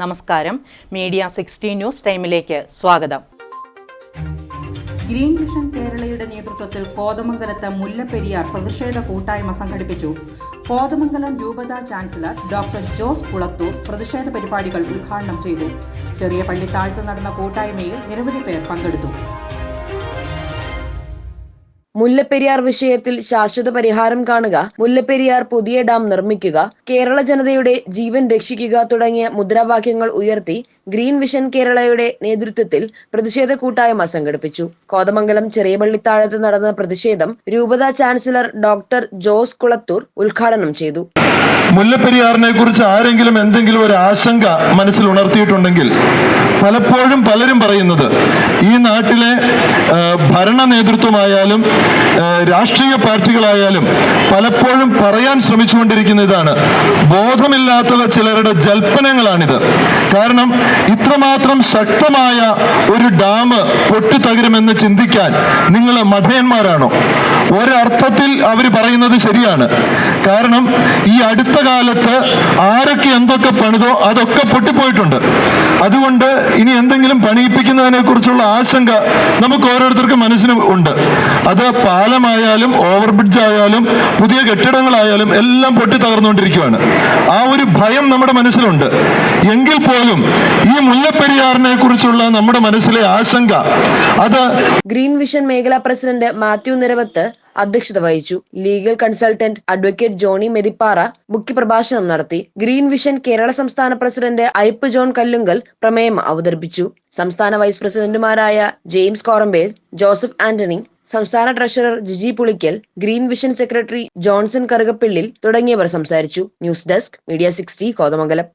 നമസ്കാരം. Media sixty news ടൈമിലേക്ക് സ്വാഗതം. ഗ്രീൻ മിഷൻ കേരളയുടെ നേതൃത്വത്തിൽ കോതമംഗലത്ത് മുല്ലപ്പെരിയാർ പ്രതിഷേധ കൂട്ടായ്മ സംഘടിപ്പിച്ചു. കോതമംഗലം രൂപതാ ചാൻസലർ ഡോക്ടർ ജോസ് കുളത്തൂർ പ്രതിഷേധ പരിപാടികൾ ഉദ്ഘാടനം ചെയ്തു. ചെറിയ പള്ളിത്താഴത്ത് നടന്ന കൂട്ടായ്മയിൽ നിരവധി പേർ പങ്കെടുത്തു. മുല്ലപ്പെരിയാർ വിഷയത്തിൽ ശാശ്വത പരിഹാരം കാണുക മുല്ലപ്പെരിയാർ പുതിയ ഡാം നിർമ്മിക്കുക കേരള ജനതയുടെ ജീവൻ രക്ഷിക്കുക തുടങ്ങിയ മുദ്രാവാക്യങ്ങൾ ഉയർത്തി ഗ്രീൻ വിഷൻ കേരളയുടെ നേതൃത്വത്തിൽ പ്രതിഷേധ കൂട്ടായ്മ സംഘടിപ്പിച്ചു. കോതമംഗലം ചെറിയ പള്ളിത്താഴത്ത് നടന്ന പ്രതിഷേധം രൂപതാ ചാൻസലർ ഡോക്ടർ ജോസ് കുളത്തൂർ ഉദ്ഘാടനം ചെയ്തു. മുല്ലപ്പെരിയാറിനെ കുറിച്ച് ആരെങ്കിലും എന്തെങ്കിലും ഒരു ആശങ്ക മനസ്സിൽ ഉണർത്തിയിട്ടുണ്ടെങ്കിൽ പലപ്പോഴും പലരും പറയുന്നത് ഈ നാട്ടിലെ ഭരണ നേതൃത്വമായാലും രാഷ്ട്രീയ പാർട്ടികളായാലും പലപ്പോഴും പറയാൻ ശ്രമിച്ചുകൊണ്ടിരിക്കുന്ന ഇതാണ്. ബോധമില്ലാത്തവ ചിലരുടെ ജൽപ്പനങ്ങളാണിത്. കാരണം ഇത്രമാത്രം ശക്തമായ ഒരു ഡാം പൊട്ടിത്തകരുമെന്ന് ചിന്തിക്കാൻ നിങ്ങൾ മഠയന്മാരാണോ ഒരർത്ഥത്തിൽ അവർ പറയുന്നത് ശരിയാണ്. കാരണം ഈ അടുത്ത കാലത്ത് ആരൊക്കെ എന്തൊക്കെ പണിതോ അതൊക്കെ പൊട്ടിപ്പോയിട്ടുണ്ട്. അതുകൊണ്ട് ഇനി എന്തെങ്കിലും പണിയിപ്പിക്കുന്നതിനെ കുറിച്ചുള്ള ആശങ്ക നമുക്ക് ഓരോരുത്തർക്കും മനസ്സിന് ഉണ്ട്. അത് പാലമായാലും ഓവർ ബ്രിഡ്ജ് ആയാലും പുതിയ കെട്ടിടങ്ങളായാലും എല്ലാം പൊട്ടി തകർന്നുകൊണ്ടിരിക്കുകയാണ് ആ ഒരു ഭയം നമ്മുടെ മനസ്സിലുണ്ട്. എങ്കിൽ പോലും ഈ മുല്ലപ്പെരിയാറിനെ കുറിച്ചുള്ള നമ്മുടെ മനസ്സിലെ ആശങ്ക അത് ഗ്രീൻ വിഷൻ മേഖലാ പ്രസിഡന്റ് മാത്യു നിരവത്ത് അധ്യക്ഷത വഹിച്ചു. Legal consultant advocate Johnny Methipara മുഖ്യപ്രഭാഷണം നടത്തി. ഗ്രീൻ വിഷൻ കേരള സംസ്ഥാന പ്രസിഡന്റ് അയ്പ് ജോൺ കല്ലുങ്കൽ പ്രമേയം അവതരിപ്പിച്ചു. സംസ്ഥാന വൈസ് പ്രസിഡന്റുമാരായ ജെയിംസ് കോറമ്പേൽ ജോസഫ് ആന്റണി സംസ്ഥാന treasurer Jiji Pulickal green vision secretary Johnson Karukappillil തുടങ്ങിയവർ സംസാരിച്ചു. News desk media sixty Kothamangalam.